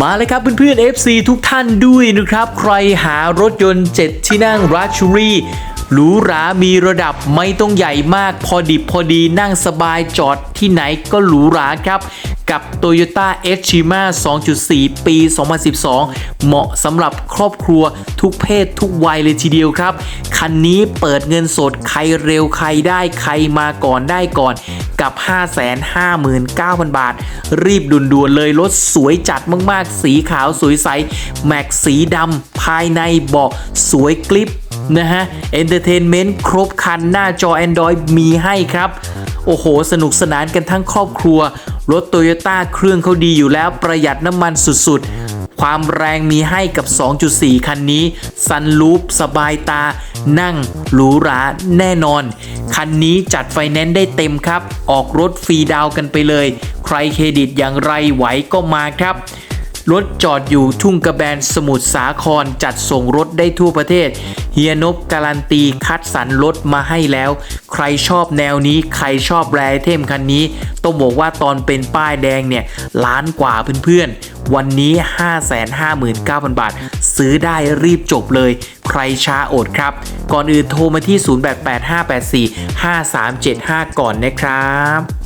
มาเลยครับเพื่อนๆ FC ทุกท่านด้วยนะครับ ใครหารถยนต์ 7 ที่นั่งรัช u รี่หรูหรามีระดับไม่ต้องใหญ่มากพอดิบพอดีนั่งสบายจอดที่ไหนก็หรูหราครับ กับ Toyota e c h i m a 2.4 ปี 2012 เหมาะสำหรับครอบครัวทุกเพศทุกวัยเลยทีเดียวครับ คันนี้เปิดเงินสดใครเร็วใครได้ใครมาก่อนได้ก่อน กับ 559,000 บาท รีบด่วนๆเลยรถสวยจัดมากๆ สีขาวสวยใส แม็กสีดำภายในเบาะสวยกลิปนะฮะเอนเตอร์เทนเมนต์ครบคันหน้าจอ Android มีให้ครับ โอ้โห สนุกสนานกันทั้งครอบครัว รถโตโยต้าเครื่องเขาดีอยู่แล้วประหยัดน้ำมันสุดๆ ความแรงมีให้กับ 2.4 คันนี้ ซันลูปสบายตา นั่งหรูหราแน่นอน คันนี้จัดไฟแนนซ์ได้เต็มครับ ออกรถฟรีดาวกันไปเลย ใครเครดิตอย่างไรไหวก็มาครับรถจอดอยู่ทุ่งกระแบนสมุทรสาครจัดส่งรถได้ทั่วประเทศ เฮียนบการันตีคัดสรรรถมาให้แล้ว ใครชอบแนวนี้ใครชอบแรเทมคันนี้ ต้องบอกว่าตอนเป็นป้ายแดงเนี่ยล้านกว่าเพื่อนๆ วันนี้ 559,000 บาท ซื้อได้รีบจบเลย ใครช้าอดครับ ก่อนอื่นโทรมาที่ 0885845375 ก่อนนะครับ